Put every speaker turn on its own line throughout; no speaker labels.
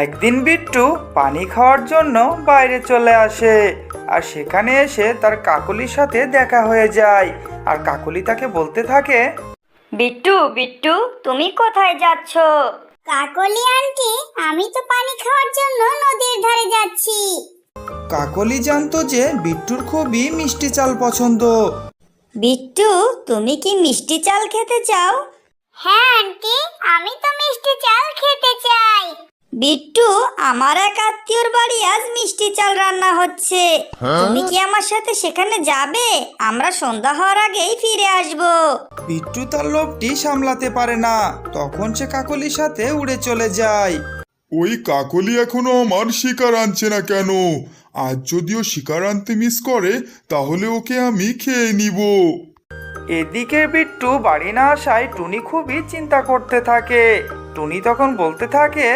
একদিন বিট্টু পানি খাওয়ার জন্য বাইরে চলে আসে আর সেখানে এসে তার কাকলির সাথে দেখা হয়ে যায়। আর কাকলি তাকে বলতে থাকে
বিট্টু বিট্টু তুমি কোথায় যাচ্ছ?
কাকলি আন্টি আমি তো পানি খাওয়ার জন্য নদীর ধারে যাচ্ছি।
কাকলি জানতো যে বিট্টুর খুবই মিষ্টি চাল পছন্দ।
বিট্টু তুমি কি মিষ্টি চাল খেতে চাও?
হ্যাঁ আন্টি আমি তো মিষ্টি চাল খেতে চাই।
বিট্টু আমার এক আত্মীয়র বাড়ি আজ মিষ্টি চাল রান্না হচ্ছে। তুমি কি আমার সাথে সেখানে যাবে? আমরা সন্ধ্যা হওয়ার আগেই ফিরে আসব।
বিট্টু তার লোভটি সামলাতে পারে না। তখন সে কাকলির সাথে উড়ে চলে যায়।
ওই কাকলি এখনও আমার শিকার আনছে না কেন? আজ যদিও শিকার আনতে মিস করে তাহলে ওকে আমি খেয়ে নিব।
এদিকে বিট্টু বাড়ি না আসায় টুনি খুবই চিন্তা করতে থাকে। টুনি তখন বলতে থাকে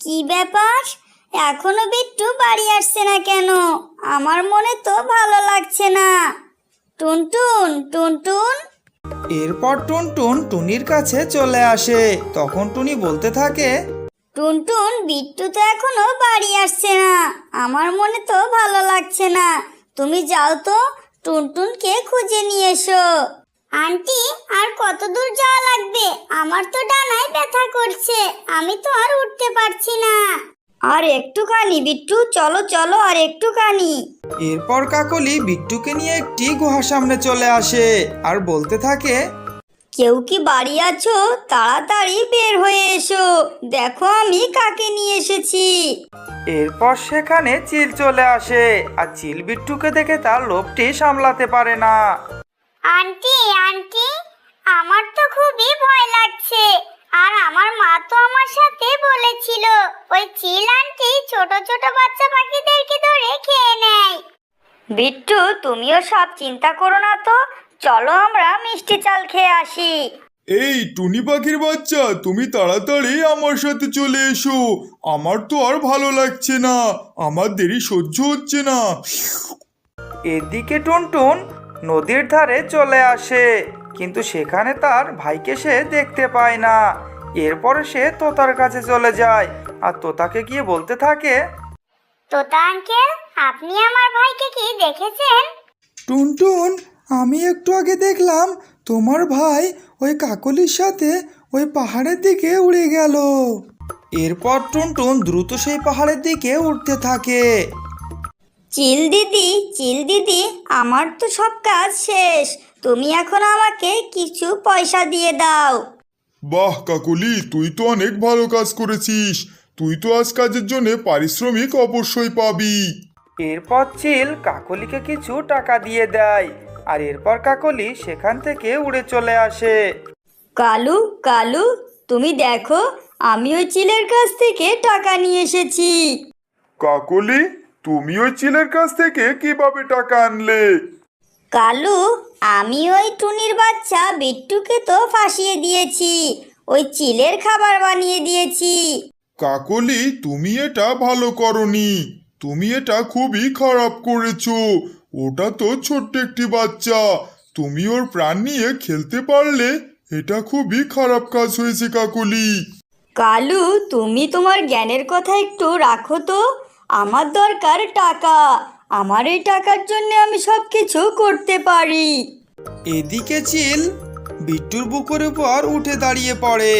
কি ব্যাপার? এখনও বিট্টু বাড়ি আসছে না কেন? আমার মনে তো ভালো লাগছে না। টুনটুন টুনটুন।
এরপর টুনটুন টুনির কাছে চলে আসে। তখন টুনি বলতে থাকে
টুনটুন বিট্টু তো এখনও বাড়ি আসছে না। আমার মনে তো ভালো লাগছে না। তুমি যাও তো টুনটুনকে খুঁজে নিয়ে এসো।
আন্টি আর কত দূর যাওয়া লাগবে? আমার তো ডানায় ব্যথা করছে। আমি তো আর উঠতে পারছি না।
আর একটুখানি বিট্টু। চলো চলো আর একটুখানি।
এরপর কাকলি বিট্টুকে নিয়ে একটি গুহা সামনে চলে আসে আর বলতে থাকে
কেউ কি বাড়ি আছো? তাড়াতাড়ি বের হয়ে এসো। দেখো আমি কাকে নিয়ে এসেছি।
এরপর সেখানে চিল চলে আসে আর চিল বিট্টুকে দেখে তার লোভটি সামলাতে পারে না।
আন্টি আন্টি আমার তো খুবই ভয় লাগছে। আর আমার মা তো আমার সাথে বলেছিল ওই চিল আন্টি ছোট ছোট বাচ্চা পাখিদেরকে ধরে খেয়ে নেয়।
বিট্টু তুমিও সব চিন্তা করো না তো চলো আমরা মিষ্টি চাল খেয়ে আসি।
এই টুনি পাখির বাচ্চা তুমি তাড়াতাড়ি আমার সাথে চলে এসো। আমার তো আর ভালো লাগছে না আমার দেরি সহ্য হচ্ছে না।
এদিকে টুনটুন নদীর ধারে চলে আসে। কিন্তু সেখানে তার ভাইকে সে দেখতে পায় না। এরপরে সে তোতার কাছে চলে যায়। আর তোতাকে গিয়ে বলতে থাকে
তোতা আঙ্কেল আপনি আমার ভাইকে কি দেখেছেন?
টুনটুন আমি একটু আগে দেখলাম তোমার ভাই ওই কাকলির সাথে ওই পাহাড়ের দিকে উড়ে গেল। এরপর টুনটুন দ্রুত সেই পাহাড়ের দিকে উঠতে থাকে।
চিল দিদি চিল দিদি আমার তো সব কাজ শেষ। তুমি এখন আমাকে কিছু পয়সা দিয়ে দাও।
বাহ কাকলি তুই তো অনেক ভালো কাজ করেছিস। তুই তো আজ কাজের জন্য পারিশ্রমিক অবশ্যই পাবি।
এরপর চিল কাকলিকে কিছু টাকা দিয়ে দেয় আর এরপর কাকলি সেখান থেকে উড়ে চলে আসে।
কালু কালু তুমি দেখো আমি ওই চিলের কাছ থেকে টাকা নিয়ে এসেছি।
কাকলি তুমি ওই চিলের কাছ থেকে কীভাবে টাকা আনলে?
কালু আমি ওই টুনির বাচ্চা বিট্টুকে তো ফাঁসিয়ে দিয়েছি। ওই চিলের খাবার বানিয়ে দিয়েছি।
কাকলি তুমি এটা ভালো করনি। তুমি এটা খুবই খারাপ করেছ। ওটা তো ছোট্ট একটি বাচ্চা। তুমি ওর প্রাণ নিয়ে খেলতে পারলে এটা খুবই খারাপ কাজ হয়েছে কাকলি।
কালু তুমি তোমার জ্ঞানের কথা একটু রাখো তো। আমার দরকার টাকা। আমার এই টাকার জন্য আমি সব কিছু করতে পারি।
এদিকে চিল বিট্টুর বুকের উপর উঠে দাঁড়িয়ে পড়ে।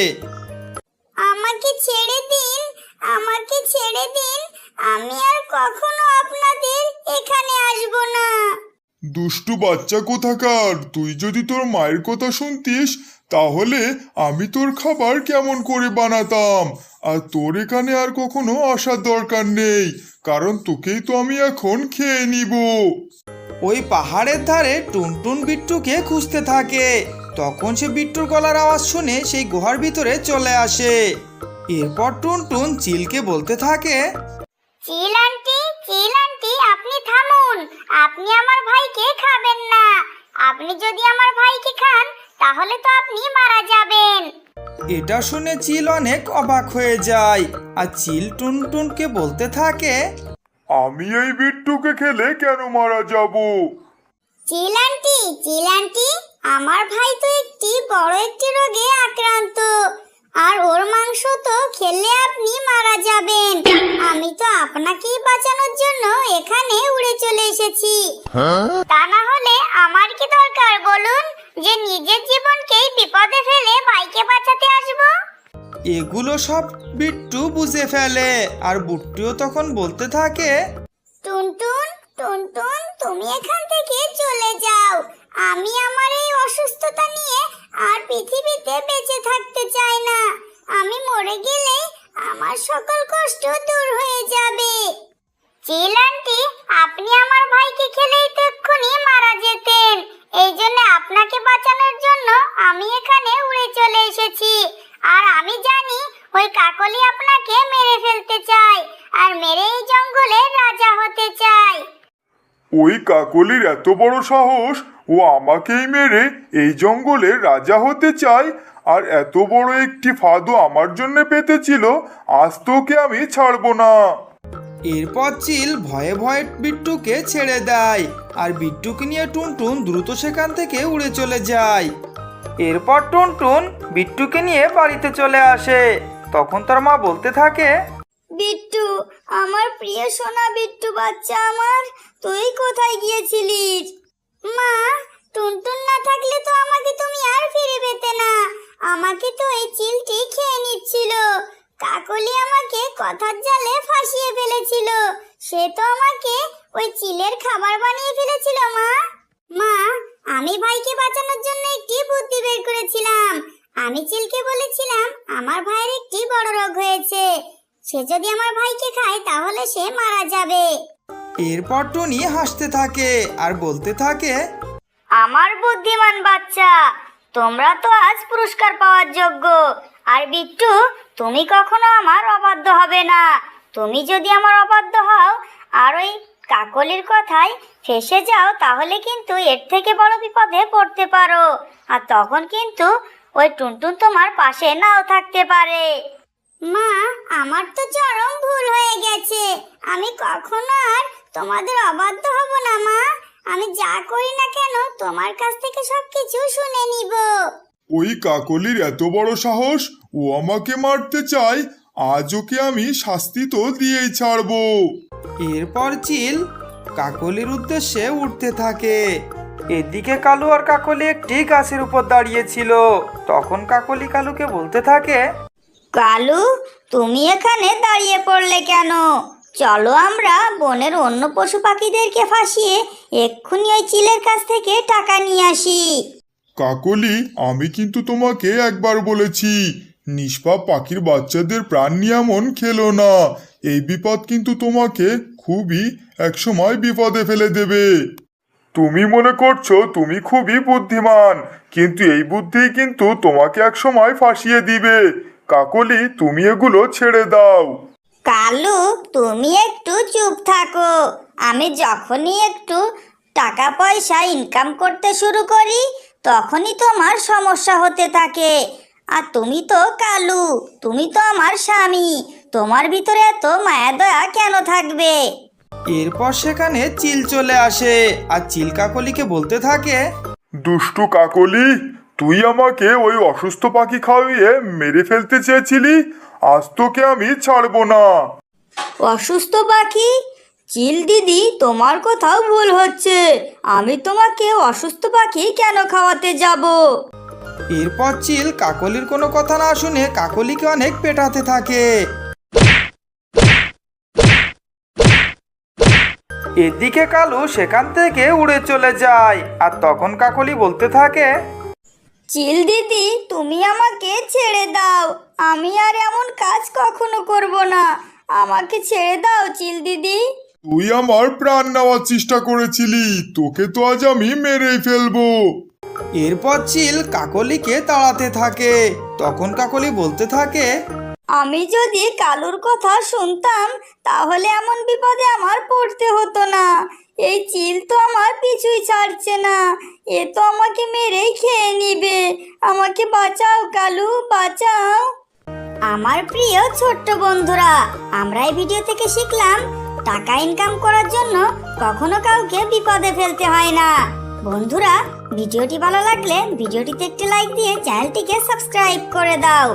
আমাকে ছেড়ে দিন আমাকে ছেড়ে দিন আমি আর কখনো আপনাদের এখানে আসব না
দুষ্টু বাচ্চা কোথাকার? তুই যদি তোর মায়ের কথা শুনতিস তাহলে আমি তোর খাবার কেমন করে বানাতাম? আর তোর এখানে আর কখনো আসার দরকার নেই কারণ তোকেই তো আমি এখন খেয়ে নিব।
ওই পাহাড়ের ধারে টুনটুন বিট্টুকে খুঁজতে থাকে। তখন সে বিট্টুর গলার আওয়াজ শুনে সেই গুহার ভিতরে চলে আসে। এরপর টুনটুন চিলকে বলতে থাকে
চিল আন্টি থামুন আপনি আমার ভাইকে খাবেন না। আপনি যদি আমার ভাইকে খান তাহলে তো আপনি মারা যাবেন।
এটা শুনে চিল অনেক অবাক হয়ে যায়। আর চিল টুনটুনকে বলতে থাকে
আমি এই বিট্টুকে খেলে কেন মারা যাব?
চিল আন্টি চিল আন্টি আমার ভাই তো একটি বড় একটি রোগে আক্রান্ত। আর ওর মাংস তো খেলে আপনি মারা যাবেন। আমি তো আপনাকেই বাঁচানোর জন্য এখানে উড়ে চলে এসেছি। তা না হলে আমার কি দরকার বলুন? যে নিজের জীবনকেই বিপদে ফেলে ভাইকে বাঁচাতে আসব?
এগুলো সব বিট্টু বুঝে ফেলে আর বুট্টুও তখন বলতে থাকে
টুনটুন টুনটুন তুমি এখান থেকে চলে যাও। আমি আমার এই অসুস্থতা নিয়ে আর পৃথিবীতে বেঁচে থাকতে চাই না। আমি মরে গেলে আমার সকল কষ্ট দূর হয়ে যাবে। চিল আপনি আমার ভাইকে খেলেই তো মারা যেতেন। এই জন্য আপনাকে বাঁচানোর জন্য আমি এখানে উড়ে চলে এসেছি। আর আমি জানি ওই কাকলি আপনাকে মেরে ফেলতে চায়, আর মেরে এই জঙ্গলের রাজা হতে চায়।
ওই কাকলির এত বড় সাহস ও আমাকেই মেরে এই জঙ্গলের রাজা হতে চায়। আর এত বড় একটি ফাঁদও আমার জন্য পেতেছিল আজ তোকে আমি ছাড়বো না।
এরপর চিল ভয়ে ভয়ে বিট্টুকে ছেড়ে দেয় আর বিট্টুকে নিয়ে টুনটুন দ্রুত সেখান থেকে উড়ে চলে যায়। এরপর টুনটুন বিট্টুকে নিয়ে বাড়িতে চলে আসে। তখন তার মা বলতে থাকে
বিট্টু আমার প্রিয় সোনা বিট্টু বাচ্চা আমার তুই কোথায় গিয়েছিলিস?
মা, টুনটুন না থাকলে তো আমাকে তুমি আর ফিরে পেতে না। আমাকে তো এই চিলটি খেয়ে নিচ্ছিল। কাকলি আমাকে কথার জালে ফাঁসিয়ে ফেলেছিল। সে তো আমাকে ওই চিলের খাবার বানিয়ে ফেলেছিল, মা। মা, আমি ভাইকে বাঁচানোর জন্য একটি বুদ্ধি বের করেছিলাম। আমি চিলকে বলেছিলাম, আমার ভাইয়ের একটি বড় রোগ হয়েছে। সে যদি আমার ভাইকে খায়, তাহলে সে মারা যাবে।
এরপর টুনি হাসতে থাকে আর বলতে থাকে
আমার বুদ্ধিমান বাচ্চা তোমরা তো আজ পুরস্কার পাওয়ার যোগ্য। আর বিট্টু তুমি কখনো আমার অবাধ্য হবে না। তুমি যদি আমার অবাধ্য হও আর ওই কাকলির কথায় ফেসে যাও তাহলে কিন্তু এর থেকে বড় বিপদে পড়তে পারো। আর তখন কিন্তু ওই টুনটুন তোমার পাশে নাও থাকতে পারে। মা আমার তো চরম ভুল হয়ে গেছে। আমি কখনো আর তোমাদের অবাধ্য হব না মা। আমি যা করি না কেন তোমার কাছ থেকে সবকিছু শুনে নিব।
ওই কাকলির এত বড় সাহস ও আমাকে মারতে চায় আজ ওকে আমি শাস্তি তো দিয়েই ছাড়বো।
এরপর চিল কাকলির উদ্দেশ্যে উঠতে থাকে। এদিকে কালু আর কাকলি একটি গাছের উপর দাঁড়িয়েছিল তখন কাকলি কালুকে বলতে থাকে
কালু তুমি এখানে দাঁড়িয়ে পড়লে কেন? চলো আমরা বনের অন্য পশু পাখিদেরকে ফাঁসিয়ে এক্ষুনি ওই চিলের কাছ থেকে টাকা নিয়ে আসি।
কাকলি, আমি কিন্তু তোমাকে একবার বলেছি, নিষ্পাপ পাখির বাচ্চাদের প্রাণ নিয়ে এমন খেলো না। এই বিপদ কিন্তু তোমাকে খুবই একসময় বিপদে ফেলে দেবে। তুমি মনে করছ তুমি খুবই বুদ্ধিমান, কিন্তু এই বুদ্ধি কিন্তু তোমাকে একসময় ফাঁসিয়ে দিবে। কাকলি, তুমি এগুলো ছেড়ে দাও।
কালু তুমি একটু চুপ থাকো। আমি যখনই একটু টাকা পয়সা ইনকাম করতে শুরু করি তখনই তোমার সমস্যা হতে থাকে। আর তুমি তো কালু তুমি তো আমার স্বামী তোমার ভিতরে এত মায়া দয়া কেন থাকবে?
এরপর সেখানে চিল চলে আসে আর চিল কাকলিকে বলতে থাকে
দুষ্টু কাকলি তুই আমাকে ওই অসুস্থ পাখি খাওয়িয়ে মেরে ফেলতে চেয়েছিলি? আজ তোকে আমি ছাড়বো না।
অসুস্থ পাখি? চিল দিদি তোমার কোথাও ভুল হচ্ছে। আমি তোমাকে অসুস্থ পাখি কেন খাওয়াতে যাব?
এরপর চিল কাকলির কোনো কথা না শুনে কাকলিকে অনেক পেটাতে থাকে। এদিকে কালু সেখান থেকে উড়ে চলে যায়। আর তখন কাকলি বলতে থাকে
চিল দিদি তুমি আমাকে ছেড়ে দাও। আমি আর এমন কাজ কখনো করব না। আমাকে ছেড়ে দাও চিল দিদি।
তুই আমার প্রাণ নেওয়ার চেষ্টা করেছিলি। তোকে তো আজ আমি মেরেই ফেলব।
এরপর চিল কাকলিকে তাড়াতে থাকে। তখন কাকলি বলতে থাকে
আমি যদি কালুর কথা শুনতাম তাহলে এমন বিপদে আমার পড়তে হতো না। এই চিল তো আমার পিছুই ছাড়ছে না। এ তো আমাকে মেরেই খেয়ে নিবে। আমাকে বাঁচাও, কালু, বাঁচাও।
আমার প্রিয় ছোট্ট বন্ধুরা, আমরা এই ভিডিও থেকে শিখলাম, টাকা ইনকাম করার জন্য কখনো কাউকে বিপদে ফেলতে হয় না। বন্ধুরা ভিডিওটি ভালো লাগলে ভিডিওটিতে একটি লাইক দিয়ে চ্যানেলটিকে সাবস্ক্রাইব করে দাও।